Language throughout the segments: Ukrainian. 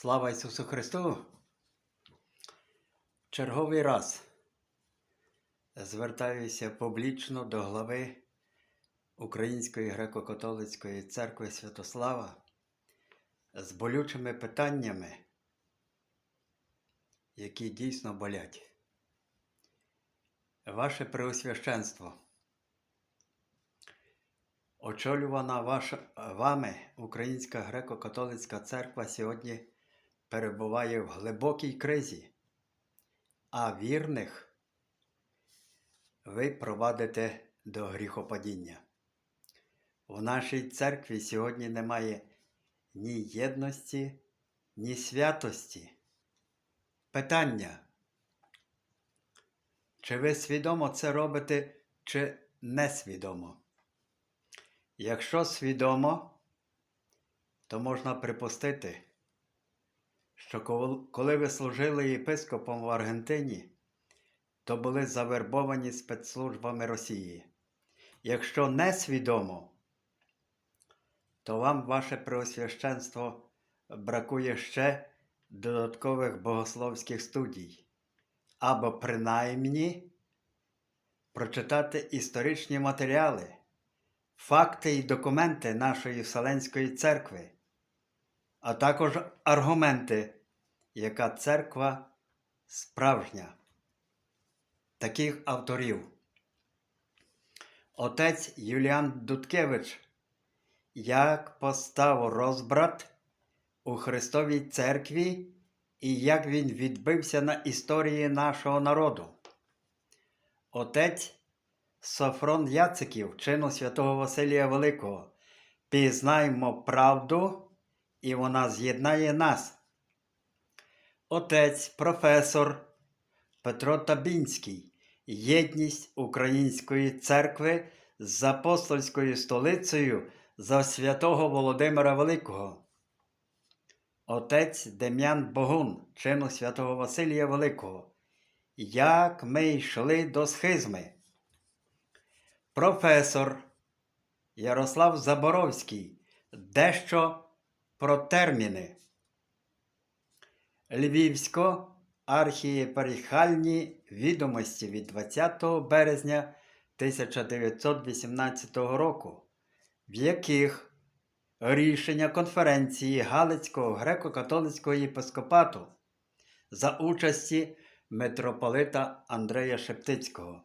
Слава Ісусу Христу! Черговий раз звертаюся публічно до глави Української греко-католицької церкви Святослава з болючими питаннями, які дійсно болять. Ваше Преосвященство, очолювана ваша, вами Українська греко-католицька церква сьогодні перебуває в глибокій кризі, а вірних ви провадите до гріхопадіння. В нашій церкві сьогодні немає ні єдності, ні святості. Питання. Чи ви свідомо це робите, чи несвідомо? Якщо свідомо, то можна припустити, що коли ви служили єпископом в Аргентині, то були завербовані спецслужбами Росії. Якщо несвідомо, то вам, ваше преосвященство, бракує ще додаткових богословських студій, або принаймні прочитати історичні матеріали, факти і документи нашої Вселенської церкви, а також аргументи, яка церква справжня. Таких авторів. Отець Юліан Дудкевич як постав розбрат у Христовій церкві і як він відбився на історії нашого народу. Отець Софрон Яциків, чину святого Василія Великого, пізнаймо правду, і вона з'єднає нас. Отець професор Петро Табінський, єдність Української церкви з апостольською столицею за святого Володимира Великого. Отець Дем'ян Богун, чину святого Василія Великого. Як ми йшли до схизми. Професор Ярослав Заборовський. Дещо про терміни. Львівсько архієпархіальні відомості від 20 березня 1918 року, в яких рішення конференції Галицького греко-католицького єпископату за участі митрополита Андрея Шептицького.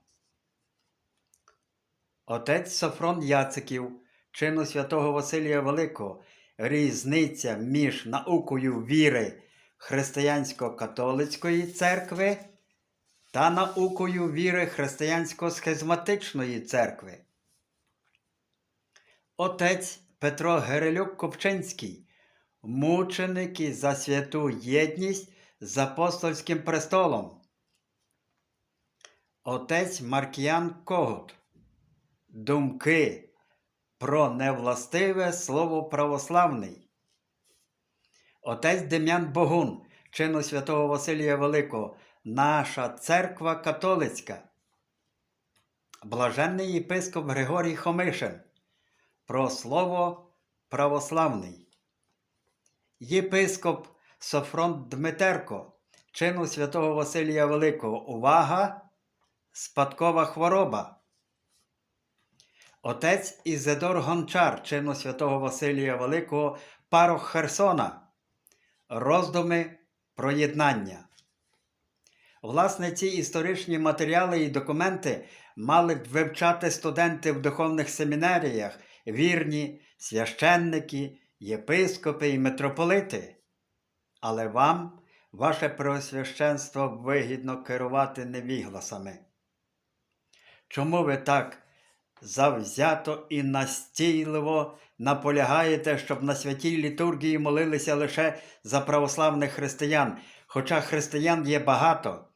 Отець Софрон Яциків, чину святого Василія Великого, різниця між наукою віри Християнсько-католицької церкви та наукою віри Християнсько-схизматичної церкви. Отець Петро Герелюк Копчинський, мученики за святу єдність з апостольським престолом. Отець Маркіян Когут. Думки про невластиве слово православний. Отець Дем'ян Богун, чину святого Василія Великого, наша церква католицька. Блаженний єпископ Григорій Хомишин. Про слово православний. Єпископ Софрон Дмитерко, чину святого Василія Великого. Увага! Спадкова хвороба. Отець Ізидор Гончар, чину святого Василія Великого, парох Херсона. Роздуми про єднання. Власне, ці історичні матеріали і документи мали б вивчати студенти в духовних семінаріях, вірні, священники, єпископи і митрополити. Але вам, ваше преосвященство, вигідно керувати невігласами. Чому ви так завзято і настійливо наполягаєте, щоб на святій літургії молилися лише за православних християн, хоча християн є багато,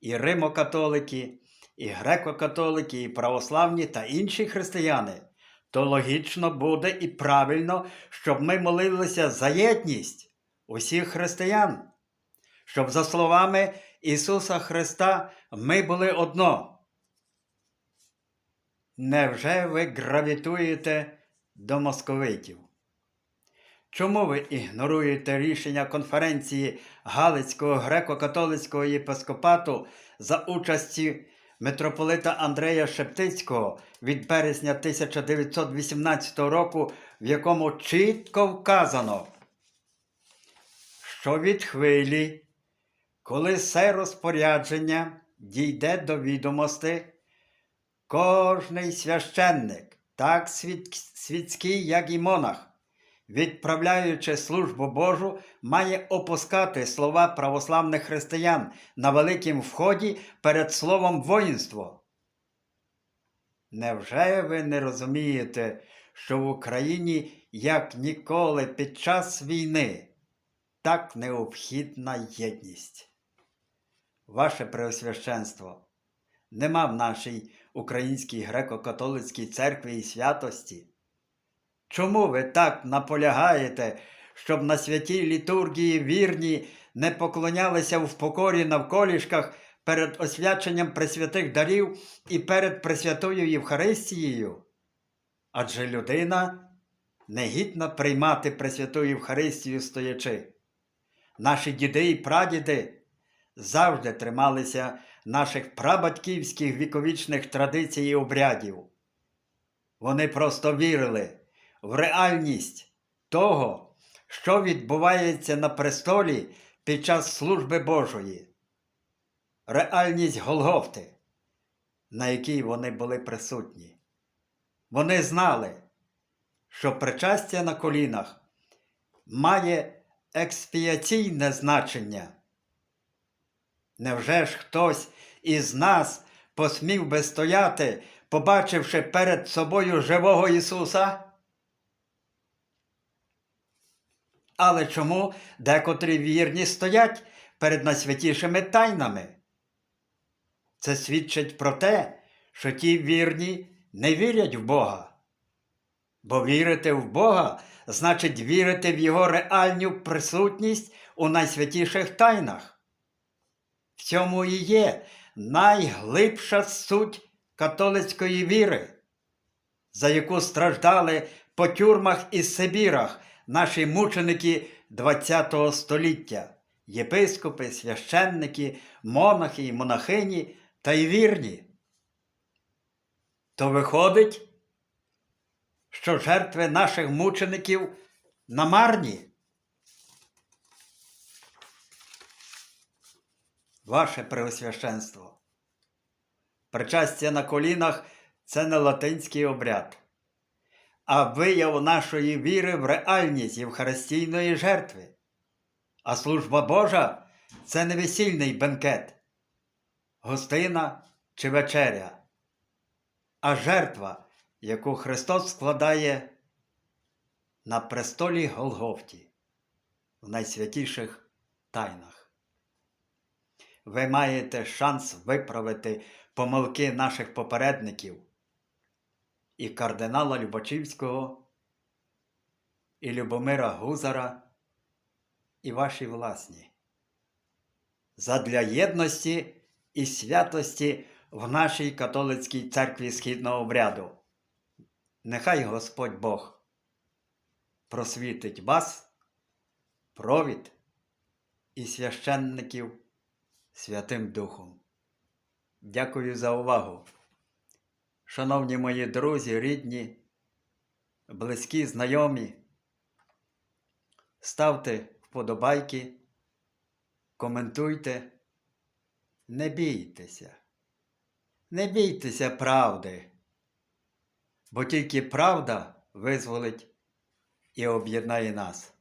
і римокатолики, і греко-католики, і православні та інші християни, то логічно буде і правильно, щоб ми молилися за єдність усіх християн, щоб, за словами Ісуса Христа, ми були одно. Невже ви гравітуєте до московитів? Чому ви ігноруєте рішення конференції Галицького греко-католицького єпископату за участі митрополита Андрея Шептицького від березня 1918 року, в якому чітко вказано, що від хвилі, коли це розпорядження дійде до відомости, кожний священник, так світський, як і монах, відправляючи службу Божу, має опускати слова православних християн на великім вході перед словом воїнство. Невже ви не розумієте, що в Україні як ніколи під час війни так необхідна єдність? Ваше Преосвященство, нема в нашій українській греко-католицькій церкві і святості. Чому ви так наполягаєте, щоб на святій літургії вірні не поклонялися в покорі навколішках перед освяченням пресвятих дарів і перед Пресвятою Євхаристією? Адже людина негідна приймати Пресвяту Євхаристію стоячи. Наші діди і прадіди завжди трималися наших прабатьківських віковічних традицій і обрядів. Вони просто вірили в реальність того, що відбувається на престолі під час служби Божої, реальність Голгофти, на якій вони були присутні. Вони знали, що причастя на колінах має експіаційне значення. Невже ж хтось із нас посмів би стояти, побачивши перед собою живого Ісуса? Але чому декотрі вірні стоять перед найсвятішими тайнами? Це свідчить про те, що ті вірні не вірять в Бога. Бо вірити в Бога значить вірити в Його реальну присутність у найсвятіших тайнах. В цьому і є найглибша суть католицької віри, за яку страждали по тюрмах і Сибірах наші мученики ХХ століття, єпископи, священники, монахи і монахині та й вірні. То виходить, що жертви наших мучеників намарні. Ваше Преосвященство. Причастя на колінах це не латинський обряд, а вияв нашої віри в реальність Євхаристійної жертви. А служба Божа це не весільний бенкет, гостина чи вечеря, а жертва, яку Христос складає на престолі Голгофті в найсвятіших тайнах. Ви маєте шанс виправити помилки наших попередників і кардинала Любачівського, і Любомира Гузара, і ваші власні. Задля єдності і святості в нашій католицькій церкві східного обряду. Нехай Господь Бог просвітить вас, провід і священників Святим Духом. Дякую за увагу. Шановні мої друзі, рідні, близькі, знайомі, ставте вподобайки, коментуйте, не бійтеся, не бійтеся правди, бо тільки правда визволить і об'єднає нас.